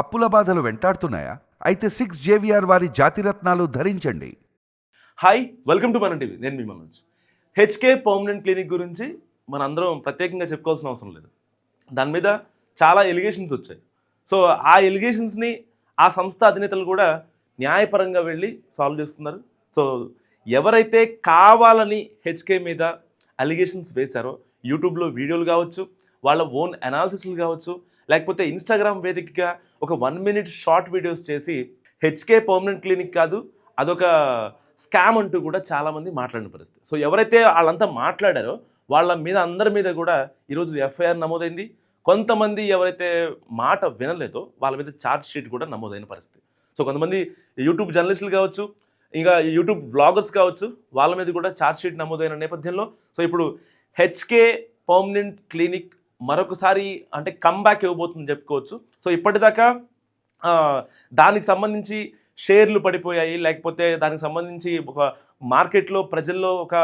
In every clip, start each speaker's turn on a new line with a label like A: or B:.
A: అప్పుల బాధలు వెంటాడుతున్నాయా? అయితే సిక్స్ జేవిఆర్ వారి జాతిరత్నాలు ధరించండి.
B: హాయ్ వెల్కమ్ టు మన టీవీ నేను మీ మనోజ్ హెచ్కే పర్మనెంట్ క్లినిక్ గురించి మనందరం ప్రత్యేకంగా చెప్పుకోవాల్సిన అవసరం లేదు. దాని మీద చాలా ఎలిగేషన్స్ వచ్చాయి. సో ఆ ఎలిగేషన్స్ని ఆ సంస్థ అధినేతలు కూడా న్యాయపరంగా వెళ్ళి సాల్వ్ చేస్తున్నారు. సో ఎవరైతే కావాలని హెచ్కే మీద అలిగేషన్స్ వేశారో యూట్యూబ్లో వీడియోలు కావచ్చు వాళ్ళ ఓన్ అనాలిసిస్లు కావచ్చు లేకపోతే ఇన్స్టాగ్రామ్ వేదికగా ఒక వన్ మినిట్ షార్ట్ వీడియోస్ చేసి హెచ్కే పర్మనెంట్ క్లినిక్ కాదు అదొక స్కామ్ అంటూ కూడా చాలామంది మాట్లాడిన పరిస్థితి. సో ఎవరైతే వాళ్ళంతా మాట్లాడారో వాళ్ళ మీద అందరి మీద కూడా ఈరోజు ఎఫ్ఐఆర్ నమోదైంది. కొంతమంది ఎవరైతే మాట వినలేదో వాళ్ళ మీద ఛార్జ్ షీట్ కూడా నమోదైన పరిస్థితి. సో కొంతమంది యూట్యూబ్ జర్నలిస్టులు కావచ్చు ఇంకా యూట్యూబ్ బ్లాగర్స్ కావచ్చు వాళ్ళ మీద కూడా ఛార్జ్ షీట్ నమోదైన నేపథ్యంలో. సో ఇప్పుడు హెచ్కే పర్మనెంట్ క్లినిక్ మరొకసారి అంటే కంబ్యాక్ ఇవ్వబోతుందని చెప్పుకోవచ్చు. సో ఇప్పటిదాకా దానికి సంబంధించి షేర్లు పడిపోయాయి. లేకపోతే దానికి సంబంధించి ఒక మార్కెట్లో ప్రజల్లో ఒక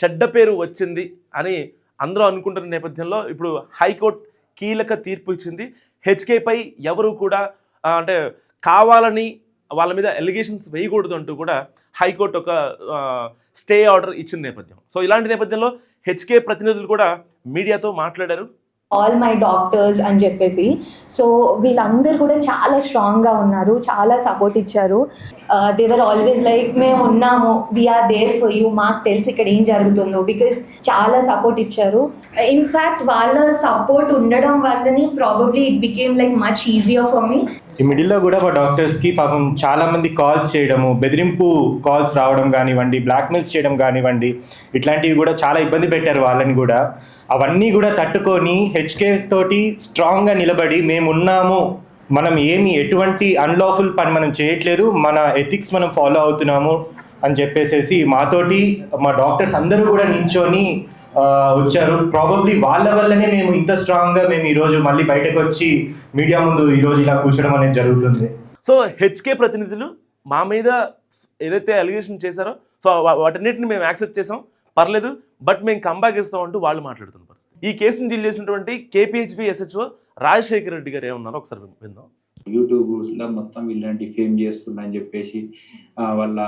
B: చెడ్డ పేరు వచ్చింది అని అందరూ అనుకుంటున్న నేపథ్యంలో ఇప్పుడు హైకోర్టు కీలక తీర్పు ఇచ్చింది. హెచ్కేపై ఎవరు కూడా అంటే కావాలని వాళ్ళ మీద ఎలిగేషన్స్ వేయకూడదు అంటూ కూడా హైకోర్టు ఒక స్టే ఆర్డర్ ఇచ్చిన నేపథ్యం. సో ఇలాంటి నేపథ్యంలో హెచ్కే ప్రతినిధులు కూడా మీడియాతో మాట్లాడారు.
C: ఆల్ మై డాక్టర్స్ అని చెప్పేసి. సో వీళ్ళందరూ కూడా చాలా స్ట్రాంగ్గా ఉన్నారు చాలా సపోర్ట్ ఇచ్చారు. దేవర్ ఆల్వేస్ లైక్ మేము ఉన్నాము వీఆర్ దేర్ ఫర్ యూ మాకు తెలిసి ఇక్కడ ఏం జరుగుతుందో. బికాస్ చాలా సపోర్ట్ ఇచ్చారు. ఇన్ఫ్యాక్ట్ వాళ్ళ సపోర్ట్ ఉండడం వల్లనే probably it became like much easier for me
D: ఈ మిడిల్లో కూడా మా డాక్టర్స్కి పాపం చాలామంది కాల్స్ చేయడము బెదిరింపు కాల్స్ రావడం కానివ్వండి బ్లాక్మెయిల్స్ చేయడం కానివ్వండి ఇట్లాంటివి కూడా చాలా ఇబ్బంది పెట్టారు వాళ్ళని కూడా. అవన్నీ కూడా తట్టుకొని హెచ్కే తోటి స్ట్రాంగ్గా నిలబడి మేము ఉన్నాము మనం ఏమి ఎటువంటి అన్లాఫుల్ పని మనం చేయట్లేదు మన ఎథిక్స్ మనం ఫాలో అవుతున్నాము అని చెప్పేసేసి మాతోటి మా డాక్టర్స్ అందరూ కూడా నించొని వచ్చారు. ప్రాబబ్లీ వాళ్ళ వల్లనే మేము ఇంత స్ట్రాంగ్గా మేము ఈరోజు మళ్ళీ బయటకు వచ్చి మీడియా ముందు ఈరోజు ఇలా కూర్చోడం అనేది జరుగుతుంది.
B: సో హెచ్కే ప్రతినిధులు మా మీద ఏదైతే అలిగేషన్ చేశారో సో వాటన్నిటిని మేము యాక్సెప్ట్ చేసాం పర్లేదు బట్ మేము కంబ్యాక్ ఇస్తాం అంటూ వాళ్ళు మాట్లాడుతున్న పరిస్థితి. ఈ కేసుని డీల్ చేసినటువంటి కేపీహెచ్బి ఎస్హెచ్ఓ రాజశేఖర రెడ్డి గారు ఏమన్నారో ఒకసారి విందాం.
E: యూట్యూబ్లో మొత్తం వీళ్ళని డిఫేమ్ చేస్తున్నా అని చెప్పేసి వాళ్ళ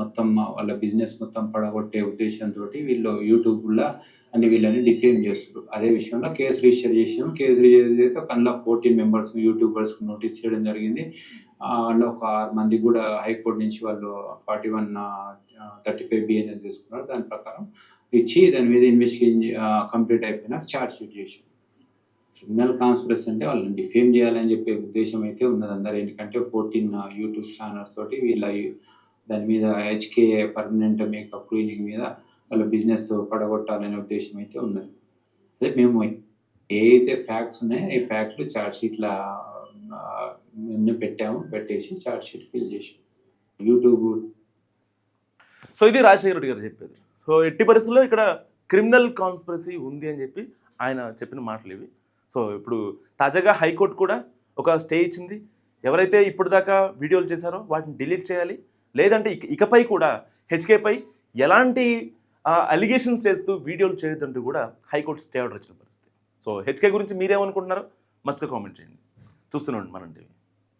E: మొత్తం వాళ్ళ బిజినెస్ మొత్తం పడగొట్టే ఉద్దేశంతో వీళ్ళు యూట్యూబ్లో అన్ని వీళ్ళని డిఫేమ్ చేస్తారు అదే విషయంలో కేసు రిజిస్టర్ చేసాం కేసు రిజిస్టర్ చేస్తే అందులో ఫోర్టీన్ మెంబర్స్ యూట్యూబర్స్ నోటీస్ చేయడం జరిగింది. అందులో ఒక ఆరు మంది కూడా హైకోర్టు నుంచి వాళ్ళు forty one thirty five BNS తీసుకున్నారు. దాని ప్రకారం ఇచ్చి దాని మీద ఇన్వెస్టిగేషన్ కంప్లీట్ అయిపోయినాక ఛార్జ్ షీట్ చేసాం క్రిమినల్ కాన్స్పిరసీ అంటే వాళ్ళని డిఫేమ్ చేయాలని చెప్పే ఉద్దేశం అయితే ఉన్నది అందరు. ఎందుకంటే ఫోర్టీన్ యూట్యూబ్ ఛానల్స్ తోటి వీళ్ళ దాని మీద హెచ్కే పర్మనెంట్ మేకప్ క్లీనింగ్ మీద వాళ్ళ బిజినెస్ పడగొట్టాలనే ఉద్దేశం అయితే ఉన్నది. అదే మేము ఏ అయితే ఫ్యాక్ట్స్ ఉన్నాయో ఈ ఫ్యాక్ట్లు చార్జ్ షీట్ల నిన్న పెట్టాము పెట్టేసి చార్జ్ షీట్ ఫిల్ చేసాం యూట్యూబ్
B: సో ఇది రాజశేఖర రెడ్డి గారు చెప్పేది. సో ఎట్టి పరిస్థితుల్లో ఇక్కడ క్రిమినల్ కాన్స్పిరసీ ఉంది అని చెప్పి ఆయన చెప్పిన మాటలు ఇవి. సో ఇప్పుడు తాజాగా హైకోర్టు కూడా ఒక స్టే ఇచ్చింది. ఎవరైతే ఇప్పుడు దాకా వీడియోలు చేశారో వాటిని డిలీట్ చేయాలి. లేదంటే ఇక ఇకపై కూడా హెచ్కేపై ఎలాంటి అలిగేషన్స్ చేస్తూ వీడియోలు చేయొద్దంటూ కూడా హైకోర్టు స్టే ఆర్డర్ ఇచ్చిన పరిస్థితి. సో హెచ్కే గురించి మీరేమనుకుంటున్నారో మస్తుగా కామెంట్ చేయండి. చూస్తున్నాం మనం టీవీ.